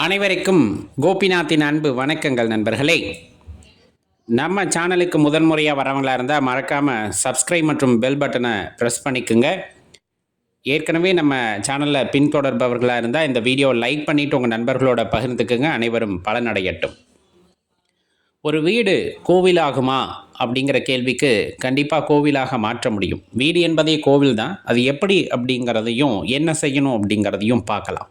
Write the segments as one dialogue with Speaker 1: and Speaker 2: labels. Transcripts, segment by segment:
Speaker 1: அனைவருக்கும் கோபிநாத்தின் அன்பு வணக்கங்கள் நண்பர்களே. நம்ம சேனலுக்கு முதன்முறையாக வரவங்களா இருந்தால் மறக்காமல் சப்ஸ்கிரைப் மற்றும் பெல் பட்டனை ப்ரெஸ் பண்ணிக்கோங்க. ஏற்கனவே நம்ம சேனலில் பின்தொடர்பவர்களாக இருந்தால் இந்த வீடியோ லைக் பண்ணிவிட்டு உங்கள் நண்பர்களோட பகிர்ந்துக்குங்க. அனைவரும் பலனடையட்டும். ஒரு வீடு கோவிலாகுமா அப்படிங்கிற கேள்விக்கு கண்டிப்பாக கோவிலாக மாற்ற முடியும். வீடு என்பதே கோவில் தான் அது எப்படி அப்படிங்கிறதையும் என்ன செய்யணும் அப்படிங்கிறதையும் பார்க்கலாம்.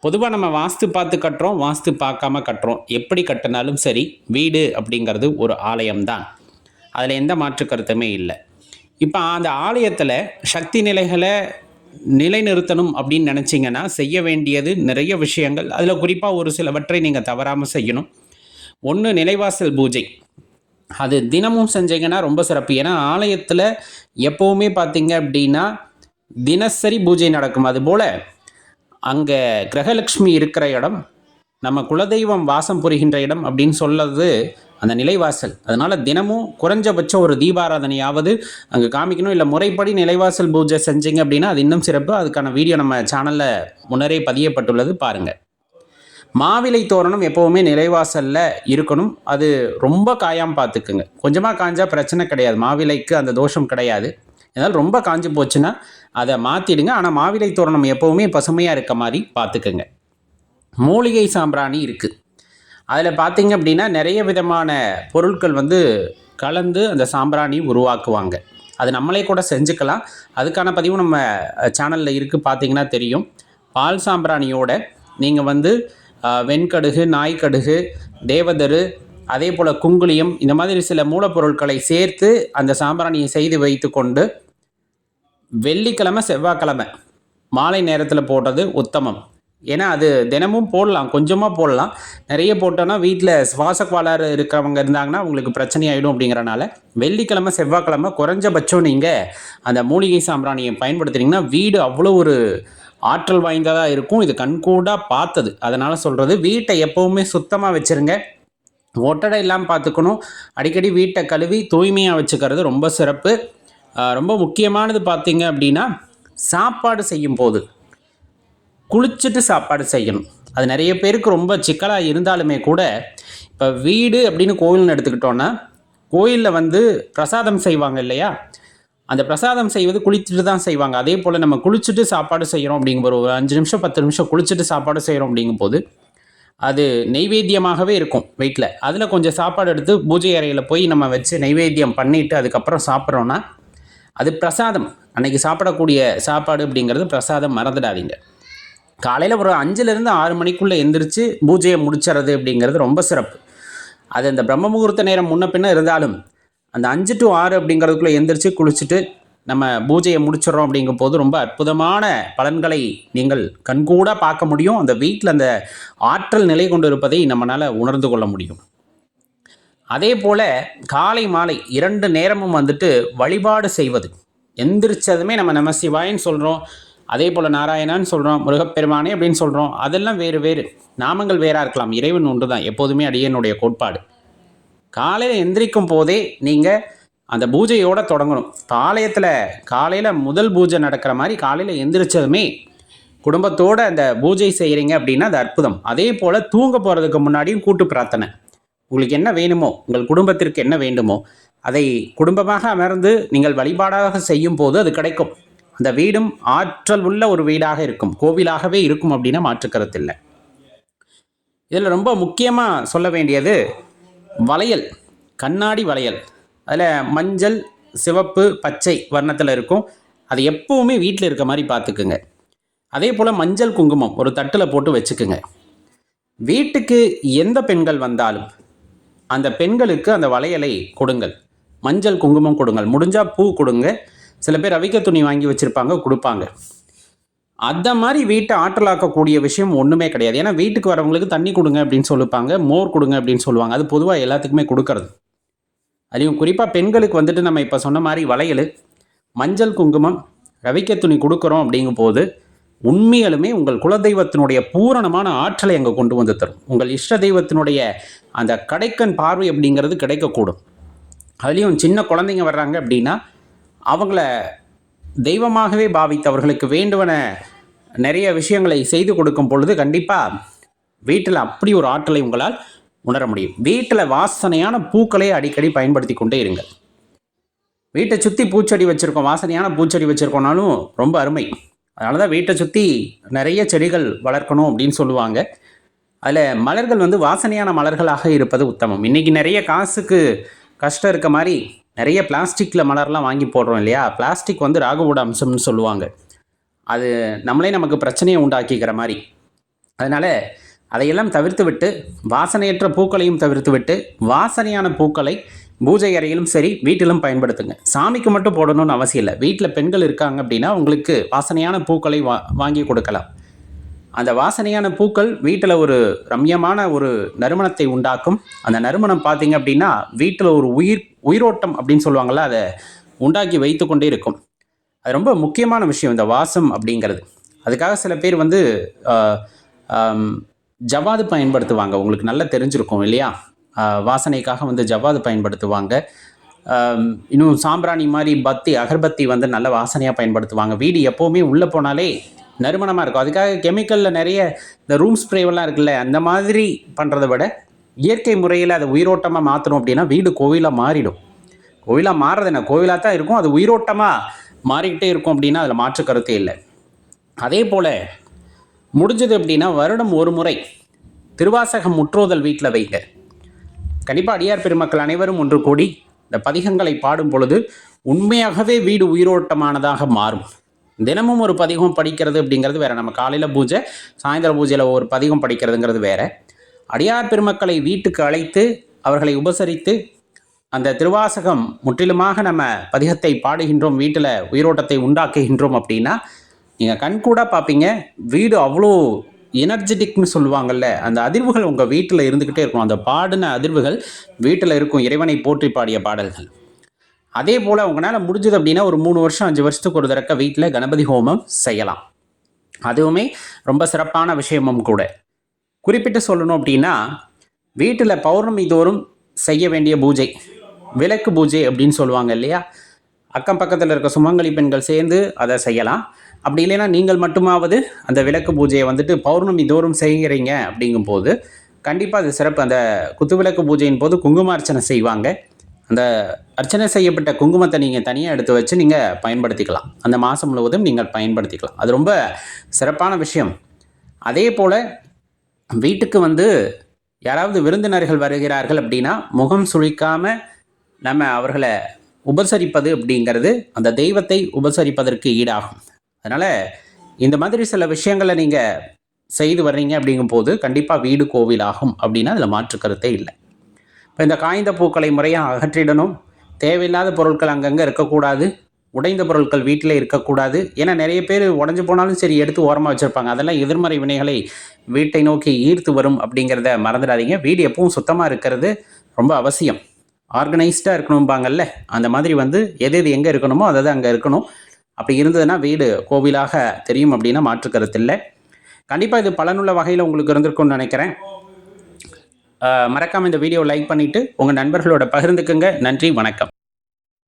Speaker 1: பொதுவாக நம்ம வாஸ்து பார்த்து கட்டுறோம் வாஸ்து பார்க்காம கட்டுறோம். எப்படி கட்டினாலும் சரி வீடு அப்படிங்கிறது ஒரு ஆலயம்தான். அதில் எந்த மாற்று கருத்துமே இல்லை. இப்போ அந்த ஆலயத்தில் சக்தி நிலைகளை நிலைநிறுத்தணும் அப்படின்னு நினச்சிங்கன்னா செய்ய வேண்டியது நிறைய விஷயங்கள். அதில் குறிப்பாக ஒரு சிலவற்றை நீங்கள் தவறாமல் செய்யணும். ஒன்று நிலைவாசல் பூஜை. அது தினமும் செஞ்சீங்கன்னா ரொம்ப சிறப்பு. ஏன்னா ஆலயத்தில் எப்போவுமே பார்த்தீங்க அப்படின்னா தினசரி பூஜை நடக்கும். அதுபோல் அங்கே கிரகலக்ஷ்மி இருக்கிற இடம் நம்ம குலதெய்வம் வாசம் புரிகின்ற இடம் அப்படின்னு சொல்றது அந்த நிலைவாசல். அதனால் தினமும் குறைஞ்சபட்சம் ஒரு தீபாராதனையாவது அங்கே காமிக்கணும். இல்லை முறைப்படி நிலைவாசல் பூஜை செஞ்சீங்க அப்படின்னா அது இன்னும் சிறப்பு. அதுக்கான வீடியோ நம்ம சேனலில் முன்னரே பதியப்பட்டுள்ளது பாருங்கள் மாவிலை தோரணம் எப்போவுமே நிலைவாசலில் இருக்கணும். அது ரொம்ப காயாமல் பார்த்துக்குங்க. கொஞ்சமாக காய்ஞ்சால் பிரச்சனை கிடையாது. மாவிலைக்கு அந்த தோஷம் கிடையாது. அதனால் ரொம்ப காஞ்சு போச்சுன்னா அதை மாற்றிடுங்க ஆனால் மாவிலை தோரணம் எப்போவுமே பசுமையாக இருக்க மாதிரி பார்த்துக்குங்க. மூலிகை சாம்பிராணி இருக்குது அதில் பார்த்தீங்க அப்படின்னா நிறைய விதமான பொருட்கள் வந்து கலந்து அந்த சாம்பிராணி உருவாக்குவாங்க. அது நம்மளே கூட செஞ்சுக்கலாம். அதுக்கான பதிவு நம்ம சேனலில் இருக்குது பார்த்தீங்கன்னா தெரியும். பால் சாம்பிராணியோட நீங்கள் வந்து வெண்கடுகு நாய்க்கடுகு தேவதரு அதே போல் குங்குளியம் இந்த மாதிரி சில மூலப்பொருட்களை சேர்த்து அந்த சாம்பிராணியை செய்து வைத்துக்கொண்டு வெள்ளிக்கிழமை செவ்வாய்க்கிழமை. மாலை நேரத்தில் போடுறது உத்தமம். ஏன்னா அது தினமும் போடலாம் கொஞ்சமாக போடலாம். நிறைய போட்டோன்னா வீட்டில் சுவாச கோளாறு இருக்கிறவங்க இருந்தாங்கன்னா உங்களுக்கு பிரச்சனை ஆகிடும் அப்படிங்கிறனால வெள்ளிக்கிழமை செவ்வாய்க்கிழமை குறைஞ்சபட்சம் நீங்கள் அந்த மூலிகை சாம்பிராணியை பயன்படுத்துனீங்கன்னா வீடு அவ்வளோ ஒரு ஆற்றல் வாய்ந்ததாக இருக்கும். இது கண்கூடாக பார்த்தது. அதனால் சொல்கிறது வீட்டை எப்போவுமே சுத்தமாக வச்சுருங்க. ஒட்டடை இல்லாமல் பார்த்துக்கணும். அடிக்கடி வீட்டை கழுவி தூய்மையாக வச்சுக்கிறது ரொம்ப சிறப்பு. ரொம்ப முக்கியமானது பார்த்திங்க அப்படின்னா சாப்பாடு செய்யும் போது குளிச்சுட்டு சாப்பாடு செய்யணும். அது நிறைய பேருக்கு ரொம்ப சிக்கலாக இருந்தாலுமே கூட இப்போ வீடு அப்படின்னு கோவில்னு எடுத்துக்கிட்டோன்னா கோயிலில் வந்து பிரசாதம் செய்வாங்க இல்லையா? அந்த பிரசாதம் செய்வது குளிச்சுட்டு தான் செய்வாங்க. அதே போல் நம்ம குளிச்சுட்டு சாப்பாடு செய்கிறோம் அப்படிங்கும்போது ஒரு அஞ்சு நிமிஷம் பத்து நிமிஷம் குளிச்சுட்டு சாப்பாடு செய்கிறோம் அப்படிங்கும்போது அது நெய்வேத்தியமாகவே இருக்கும் வீட்டில் அதில் கொஞ்சம் சாப்பாடு எடுத்து பூஜை அறையில் போய் நம்ம வச்சு நெய்வேத்தியம் பண்ணிவிட்டு அதுக்கப்புறம் சாப்பிட்றோன்னா அது பிரசாதம். அன்னைக்கு சாப்பிடக்கூடிய சாப்பாடு அப்படிங்கிறது பிரசாதம் மறந்துடாதீங்க. காலையில் ஒரு அஞ்சுலேருந்து ஆறு மணிக்குள்ளே எந்திரிச்சு பூஜையை முடிச்சுறது அப்படிங்கிறது ரொம்ப சிறப்பு. அது அந்த பிரம்ம முகூர்த்த நேரம் முன்ன பின்ன இருந்தாலும் அந்த அஞ்சு டு ஆறு அப்படிங்கிறதுக்குள்ளே எந்திரிச்சு குளிச்சுட்டு நம்ம பூஜையை முடிச்சிடறோம் அப்படிங்கும் போது ரொம்ப அற்புதமான பலன்களை நீங்கள் கண்கூட பார்க்க முடியும். அந்த வீட்டில் அந்த ஆற்றல் நிலை கொண்டு இருப்பதை நம்மளால் உணர்ந்து கொள்ள முடியும். அதே போல் காலை மாலை இரண்டு நேரமும் வந்துட்டு வழிபாடு செய்வது. எந்திரிச்சதுமே நம்ம நமசிவாயின்னு சொல்கிறோம் அதே போல் நாராயணான்னு சொல்கிறோம் முருகப்பெருமானே அப்படின்னு சொல்கிறோம் அதெல்லாம் வேறு வேறு. நாமங்கள் வேறாக இருக்கலாம். இறைவன் ஒன்று தான் எப்போதுமே அடியனுடைய கோட்பாடு. காலையில் எந்திரிக்கும் போதே நீங்கள் அந்த பூஜையோட தொடங்கணும். ஆலயத்தில் காலையில் முதல் பூஜை நடக்கிற மாதிரி காலையில் எந்திரிச்சதுமே குடும்பத்தோட அந்த பூஜை செய்கிறீங்க அப்படின்னா அது அற்புதம். அதே போல் தூங்க போகிறதுக்கு முன்னாடியும் கூட்டு பிரார்த்தனை. உங்களுக்கு என்ன வேணுமோ உங்கள் குடும்பத்திற்கு என்ன வேண்டுமோ அதை குடும்பமாக அமர்ந்து நீங்கள் வழிபாடாக செய்யும் போது அது கிடைக்கும். அந்த வீடும் ஆற்றல் உள்ள ஒரு வீடாக இருக்கும். கோவிலாகவே இருக்கும் அப்படின்னா மாற்றுக்கருத்து இல்லை. இதில் ரொம்ப முக்கியமாக சொல்ல வேண்டியது வளையல் கண்ணாடி வளையல். அதில் மஞ்சள் சிவப்பு பச்சை வர்ணத்தில் இருக்கும். அது எப்போவுமே வீட்டில் இருக்க மாதிரி பார்த்துக்குங்க. அதே போல் மஞ்சள் குங்குமம் ஒரு தட்டில் போட்டு வச்சுக்குங்க. வீட்டுக்கு எந்த பெண்கள் வந்தாலும் அந்த பெண்களுக்கு அந்த வளையலை கொடுங்கள். மஞ்சள் குங்குமம் கொடுங்கள். முடிஞ்சால் பூ கொடுங்க. சில பேர் அவிக்க துணி வாங்கி வச்சுருப்பாங்க கொடுப்பாங்க. அந்த மாதிரி வீட்டை ஆற்றலாக்கக்கூடிய விஷயம் ஒன்றுமே கிடையாது. ஏன்னா வீட்டுக்கு வரவங்களுக்கு தண்ணி கொடுங்க அப்படின்னு சொல்லிப்பாங்க மோர் கொடுங்க அப்படின்னு சொல்லுவாங்க. அது பொதுவாக எல்லாத்துக்குமே கொடுக்கறது. அதுவும் குறிப்பாக பெண்களுக்கு வந்துட்டு நம்ம இப்போ சொன்ன மாதிரி வளையல் மஞ்சள் குங்குமம் ரவிக்க துணி கொடுக்குறோம் அப்படிங்கும்போது உண்மையாலுமே உங்கள் குலதெய்வத்தினுடைய பூரணமான ஆற்றலை அங்கே கொண்டு வந்து தரும். உங்கள் இஷ்ட தெய்வத்தினுடைய அந்த கடைக்கண் பார்வை அப்படிங்கிறது கிடைக்கக்கூடும். அதுலேயும் சின்ன குழந்தைங்க வர்றாங்க அப்படின்னா அவங்கள தெய்வமாகவே பாவித்து அவர்களுக்கு வேண்டுவன நிறைய விஷயங்களை செய்து கொடுக்கும் பொழுது கண்டிப்பாக வீட்டில் அப்படி ஒரு ஆற்றலை உங்களால் உணர முடியும். வீட்டில் வாசனையான பூக்களை அடிக்கடி பயன்படுத்தி கொண்டே இருங்கள். வீட்டை சுற்றி பூச்செடி வச்சுருக்கோம் வாசனையான பூச்செடி வச்சுருக்கோம்னாலும் ரொம்ப அருமை. அதனால தான் வீட்டை சுற்றி நிறைய செடிகள் வளர்க்கணும் அப்படின்னு சொல்லுவாங்க. அதில் மலர்கள் வந்து வாசனையான மலர்களாக இருப்பது உத்தமம். இன்றைக்கி நிறைய காசுக்கு கஷ்டம் இருக்க மாதிரி நிறைய பிளாஸ்டிக்கில் மலர்லாம் வாங்கி போடுறோம் இல்லையா? பிளாஸ்டிக் வந்து ராகுவோட அம்சம்னு சொல்லுவாங்க. அது நம்மளே நமக்கு பிரச்சனையை உண்டாக்கிக்கிற மாதிரி. அதனால் அதையெல்லாம் தவிர்த்து விட்டு வாசனையற்ற பூக்களையும் தவிர்த்து விட்டு வாசனையான பூக்களை பூஜை அறையிலும் சரி வீட்டிலும் பயன்படுத்துங்க. சாமிக்கு மட்டும் போடணும்னு அவசியம் இல்லை. வீட்டில் பெண்கள் இருக்காங்க அப்படின்னா உங்களுக்கு வாசனையான பூக்களை வா வாங்கி கொடுக்கலாம். அந்த வாசனையான பூக்கள் வீட்டில் ஒரு ரம்யமான ஒரு நறுமணத்தை உண்டாக்கும். அந்த நறுமணம் பார்த்தீங்க அப்படின்னா வீட்டில் ஒரு உயிர் உயிரோட்டம் அப்படின்னு சொல்லுவாங்கள்ல அதை உண்டாக்கி வைத்து கொண்டே இருக்கும். அது ரொம்ப முக்கியமான விஷயம் இந்த வாசம் அப்படிங்கிறது. அதுக்காக சில பேர் வந்து ஜவாது ஜவ்வாது பயன்படுத்துவாங்க. உங்களுக்கு நல்லா தெரிஞ்சிருக்கும் இல்லையா? வாசனைக்காக வந்து ஜவ்வாது பயன்படுத்துவாங்க. இன்னும் சாம்பிராணி மாதிரி பத்தி அகர்பத்தி வந்து நல்ல வாசனையாக பயன்படுத்துவாங்க. வீடு எப்போவுமே உள்ளே போனாலே நறுமணமாக இருக்கும். அதுக்காக கெமிக்கலில் நிறைய இந்த ரூம் ஸ்ப்ரேவெல்லாம் இருக்குல்ல அந்த மாதிரி பண்ணுறதை விட இயற்கை முறையில் அதை உயிரோட்டமாக மாற்றணும் அப்படின்னா வீடு கோவிலாக மாறிடும். கோவிலாக மாறுறது என்ன? கோவிலாக தான் இருக்கும் அது உயிரோட்டமாக மாறிக்கிட்டே இருக்கும் அப்படின்னா அதில் மாற்று கருத்தே இல்லை. அதே போல் முடிஞ்சது அப்படின்னா வருடம் ஒரு முறை திருவாசகம் முற்றோதல் வீட்டில் வைங்க. கண்டிப்பாக அடியார் பெருமக்கள் அனைவரும் ஒன்று கூடி இந்த பதிகங்களை பாடும் பொழுது உண்மையாகவே வீடு உயிரோட்டமானதாக மாறும். தினமும் ஒரு பதிகம் படிக்கிறது அப்படிங்கிறது வேற. நம்ம காலையில் பூஜை சாயந்தர பூஜையில் ஒரு பதிகம் படிக்கிறதுங்கிறது வேற. அடியார் பெருமக்களை வீட்டுக்கு அழைத்து அவர்களை உபசரித்து அந்த திருவாசகம் முற்றிலுமாக நம்ம பதிகத்தை பாடுகின்றோம் வீட்டில் உயிரோட்டத்தை உண்டாக்குகின்றோம் அப்படின்னா நீங்கள் கண்கூடாக பார்ப்பீங்க வீடு அவ்வளோ எனர்ஜெட்டிக்னு சொல்லுவாங்கல்ல அந்த அதிர்வுகள் உங்கள் வீட்டில் இருந்துக்கிட்டே இருக்கும் அந்த பாடின அதிர்வுகள் வீட்டில் இருக்கும். இறைவனை போற்றி பாடிய பாடல்கள். அதே போல் உங்களால் முடிஞ்சது அப்படின்னா ஒரு மூணு வருஷம் அஞ்சு வருஷத்துக்கு ஒரு தடக்க வீட்டில் கணபதி ஹோமம் செய்யலாம். அதுவுமே ரொம்ப சிறப்பான விஷயமும் கூட. குறிப்பிட்டு சொல்லணும் அப்படின்னா வீட்டில் பௌர்ணமி தோறும் செய்ய வேண்டிய பூஜை விளக்கு பூஜை அப்படின்னு சொல்லுவாங்க இல்லையா? அக்கம் பக்கத்தில் இருக்க சுமங்கலி பெண்கள் சேர்ந்து அதை செய்யலாம். அப்படி இல்லைன்னா நீங்கள் மட்டுமாவது அந்த விளக்கு பூஜையை வந்துட்டு பௌர்ணமி தோறும் செய்கிறீங்க அப்படிங்கும்போது கண்டிப்பாக அது சிறப்பு. அந்த குத்துவிளக்கு பூஜையின் போது குங்கும அர்ச்சனை செய்வாங்க. அந்த அர்ச்சனை செய்யப்பட்ட குங்குமத்தை நீங்கள் தனியாக எடுத்து வச்சு நீங்கள் பயன்படுத்திக்கலாம். அந்த மாதம் முழுவதும் நீங்கள் பயன்படுத்திக்கலாம். அது ரொம்ப சிறப்பான விஷயம். அதே போல் வீட்டுக்கு வந்து யாராவது விருந்தினர்கள் வருகிறார்கள் அப்படின்னா முகம் சுழிக்காமல் நம்ம அவர்களை உபசரிப்பது அப்படிங்கிறது அந்த தெய்வத்தை உபசரிப்பதற்கு ஈடாகும். அதனால் இந்த மாதிரி சில விஷயங்களை நீங்கள் செய்து வர்றீங்க அப்படிங்கும்போது கண்டிப்பாக வீடு கோவில் ஆகும் அப்படின்னா அதில் மாற்று கருத்தே இல்லை. இப்போ இந்த காய்ந்த பூக்களை முறையாக அகற்றிடணும். தேவையில்லாத பொருட்கள் அங்கங்கே இருக்கக்கூடாது. உடைந்த பொருட்கள் வீட்டில் இருக்கக்கூடாது. ஏன்னா நிறைய பேர் உடஞ்சி போனாலும் சரி எடுத்து ஓரமாக வச்சுருப்பாங்க. அதெல்லாம் எதிர்மறை வினைகளை வீட்டை நோக்கி ஈர்த்து வரும் அப்படிங்கிறத மறந்துடாதீங்க. வீடு எப்பவும் சுத்தமாக இருக்கிறது ரொம்ப அவசியம். ஆர்கனைஸ்டாக இருக்கணும்பாங்கல்ல. அந்த மாதிரி வந்து எது எது எங்கே இருக்கணுமோ அது அங்கே இருக்கணும். அப்படி இருந்ததுன்னா வீடு கோவிலாக தெரியும் அப்படின்னா மாற்று கருத்து இல்லை கண்டிப்பாக இது பலனுள்ள வகையில் உங்களுக்கு இருந்திருக்கும்னு நினைக்கிறேன். மறக்காமல் இந்த வீடியோ லைக் பண்ணிவிட்டு உங்கள் நண்பர்களோட பகிர்ந்துக்குங்க. நன்றி வணக்கம்.